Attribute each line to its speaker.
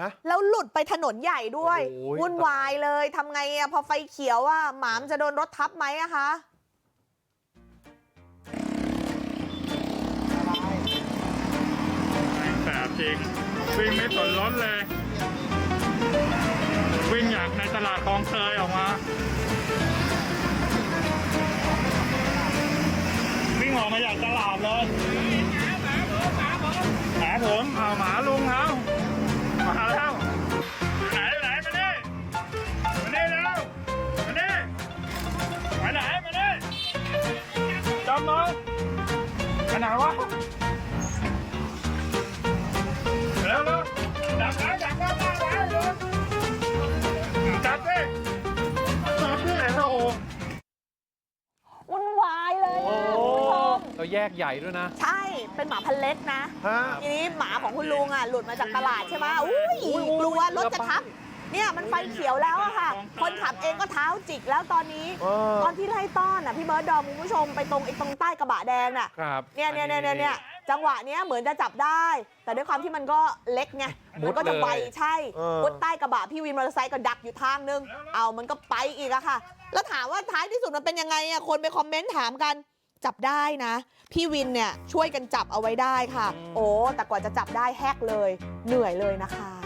Speaker 1: ฮะ
Speaker 2: แล้วหลุดไปถนนใหญ่ด้วย
Speaker 1: โอ้ย
Speaker 2: วุ่นวายเลยทำไงอะพอไฟเขียวอะหมามนจะโดนรถทับไหมอะคะ
Speaker 3: แสบจริงวิ่งไม่สนรถเลย วิ่งอยากในตลาดคลองเตยออกมาวิ่งออกมาอยากตลาดเลยำเลยไปไหนวะเร็วเร็วจับไว้จับไว้จับไว้เร็วจับดิจับดิโอ้โห
Speaker 2: วุ่นวายเลยอะคุณผู้ชม
Speaker 1: เราแยกใหญ่ด้วยนะ
Speaker 2: ใช่เป็นหมาพันเล็กนะ
Speaker 1: ฮะ
Speaker 2: ทีนี้หมาของคุณลุงอะหลุดมาจากตลาดใช่ไหมอุ้ย
Speaker 1: อุ้ย
Speaker 2: กลัวรถจะทับ
Speaker 1: เกือบ
Speaker 2: เนี่ยมันไฟเขียวแล้วอะค่ะ คนขับเองก็เท้าจิกแล้วตอนนี้
Speaker 1: เออ
Speaker 2: ตอนที่ไล่ต้อนอะพี่เบิร์ดดอมคุณผู้ชมไปตรงไอ้ตรงใต้กระบะแดงน่ะ
Speaker 1: ครับ
Speaker 2: เนี่ยเนี่ยเนี่ยเนี่ยเนี่ยจังหวะเนี้ยเหมือนจะจับได้ แต่ด้วยความที่มันก็เล็กไง
Speaker 1: มุด
Speaker 2: มันก็จะไว
Speaker 1: เลย
Speaker 2: ใช่
Speaker 1: เออ
Speaker 2: มุดใต้กระบะพี่วินมอเตอร์ไซค์ก็ดักอยู่ทางนึง เอามันก็ไปอีกอะค่ะ แล้วถามว่าท้ายที่สุดมันเป็นยังไงอะคนไปคอมเมนต์ถามกันจับได้นะ พี่วินเนี่ยช่วยกันจับเอาไว้ได้ค่ะ โอ้แต่กว่าจะจับได้แฮกเลย เหนื่อยเลยนะคะ